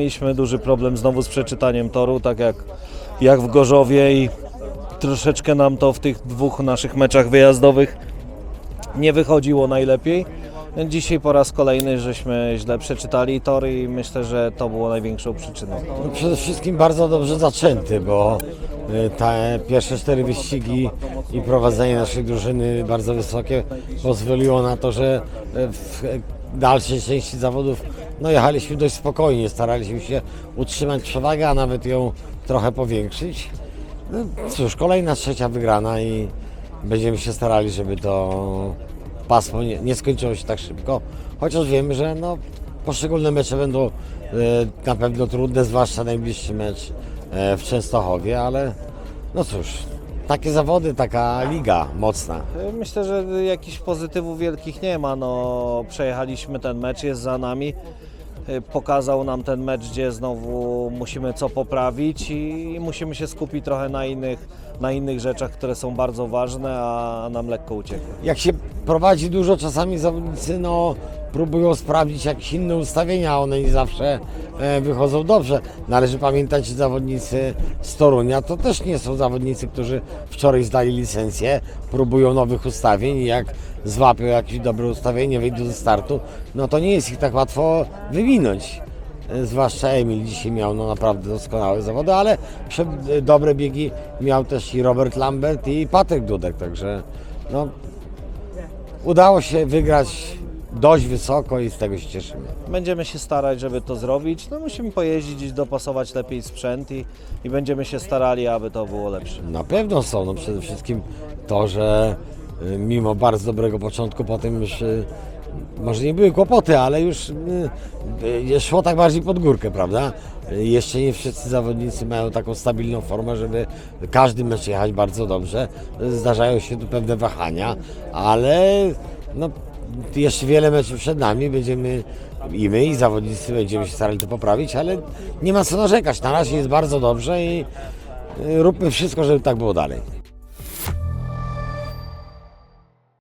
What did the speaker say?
mieliśmy duży problem znowu z przeczytaniem toru, tak jak, jak w Gorzowie i troszeczkę nam to w tych dwóch naszych meczach wyjazdowych nie wychodziło najlepiej. Dzisiaj po raz kolejny żeśmy źle przeczytali tory i myślę, że to było największą przyczyną. No przede wszystkim bardzo dobrze zaczęty, bo y, te pierwsze cztery wyścigi i prowadzenie naszej drużyny bardzo wysokie pozwoliło na to, że y, w dalszej części zawodów no, jechaliśmy dość spokojnie, staraliśmy się utrzymać przewagę, a nawet ją trochę powiększyć. No, cóż, kolejna trzecia wygrana i będziemy się starali, żeby to pasmo nie, nie skończyło się tak szybko, chociaż wiemy, że no, poszczególne mecze będą e, na pewno trudne, zwłaszcza najbliższy mecz e, w Częstochowie, ale no cóż, takie zawody, taka liga mocna. Myślę, że jakichś pozytywów wielkich nie ma. No, przejechaliśmy ten mecz, jest za nami. Pokazał nam ten mecz, gdzie znowu musimy co poprawić i musimy się skupić trochę na innych, na innych rzeczach, które są bardzo ważne, a nam lekko uciekły. Jak się prowadzi dużo, czasami zawodnicy no, próbują sprawdzić jakieś inne ustawienia, one nie zawsze e, wychodzą dobrze. Należy pamiętać, że zawodnicy z Torunia to też nie są zawodnicy, którzy wczoraj zdali licencję, próbują nowych ustawień i jak złapią jakieś dobre ustawienie, wyjdą ze startu, no to nie jest ich tak łatwo wywinąć. E, Zwłaszcza Emil dzisiaj miał no, naprawdę doskonałe zawody, ale e, dobre biegi miał też i Robert Lambert i Patryk Dudek, także no, udało się wygrać dość wysoko i z tego się cieszymy. Będziemy się starać, żeby to zrobić. No, musimy pojeździć i dopasować lepiej sprzęt i, i będziemy się starali, aby to było lepsze. Na pewno są, no przede wszystkim to, że y, mimo bardzo dobrego początku potem już y, może nie były kłopoty, ale już y, y, szło tak bardziej pod górkę, prawda? Y, Jeszcze nie wszyscy zawodnicy mają taką stabilną formę, żeby każdy mecz jechać bardzo dobrze. Y, Zdarzają się tu pewne wahania, ale no, jeszcze wiele meczów przed nami, będziemy i my i zawodnicy będziemy się starali to poprawić, ale nie ma co narzekać. Na razie jest bardzo dobrze i y, róbmy wszystko, żeby tak było dalej.